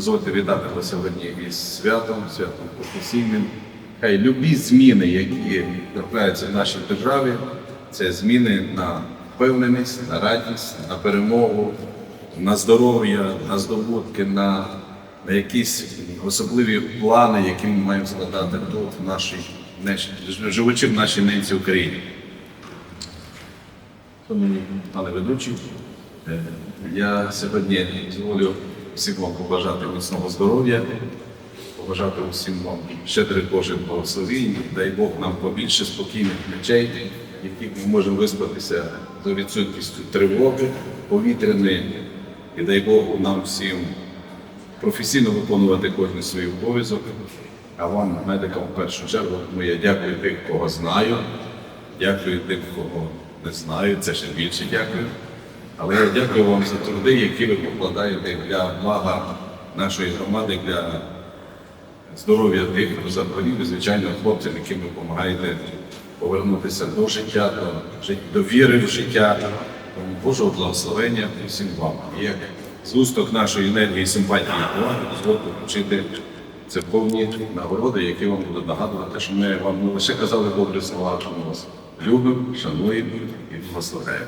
дозвольте вітати вас сьогодні із святом, святом професійним. Хай любі зміни, які трапляються в нашій державі, це зміни на впевненість, на радість, на перемогу, на здоров'я, на здобутки, на, на якісь особливі плани, які ми маємо складати тут, в нашій, живучи в нашій ненці Україні. Шановні пане ведучий, е, я сьогодні дозволю всім вам побажати міцного здоров'я, побажати усім вам щедрих Божих благословінь, дай Бог нам побільше спокійних ночей, яких ми можемо виспатися за відсутністю тривоги повітряної, і дай Бог нам всім професійно виконувати кожен свій обов'язок. А вам, медикам, в першу чергу, я дякую тим, кого знаю, дякую тим, кого не знаю, це ще більше дякую. Але я дякую вам за труди, які ви покладаєте для блага нашої громади, для здоров'я тих, хто захворів, і, звичайно, хлопцям, яким ви допомагаєте повернутися до життя, до, до віри в життя. Тому Божого благословення усім вам. Як згусток нашої енергії, симпатії і поваги дозвольте вручити церковні нагороди, які вам будуть нагадувати, що ми вам не лише казали добрі слова, що ми вас любимо, шануємо і благословляємо.